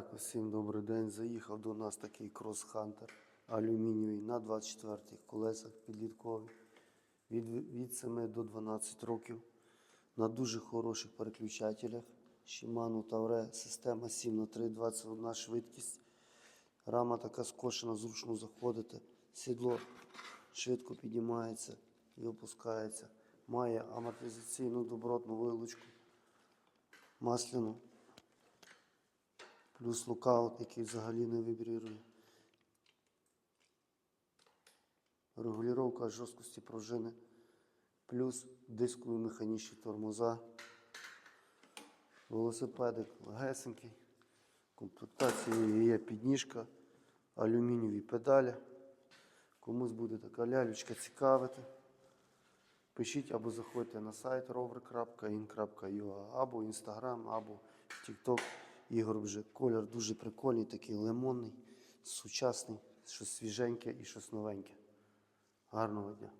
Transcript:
Так, усім добрий день. Заїхав до нас такий крос-хантер алюмінієвий на 24 колесах підлітковий. Від, від 7 до 12 років. На дуже хороших переключателях. Shimano Taure, система 7 на 3 21 швидкість. Рама така скошена, зручно заходити. Сідло швидко піднімається і опускається. Має амортизаційну добротну вилучку, масляну. Плюс лукаут, який взагалі не вібрірує. Регулювання жорсткості пружини. Плюс дискові механічні тормоза. Велосипедик легесенький. В комплектації є підніжка, алюмінієві педалі. Комусь буде така лялючка цікавити. Пишіть або заходьте на сайт rover.in.ua, або Instagram, або TikTok. Ігор вже колір дуже прикольний, такий лимонний, сучасний, щось свіженьке і щось новеньке. Гарного дня!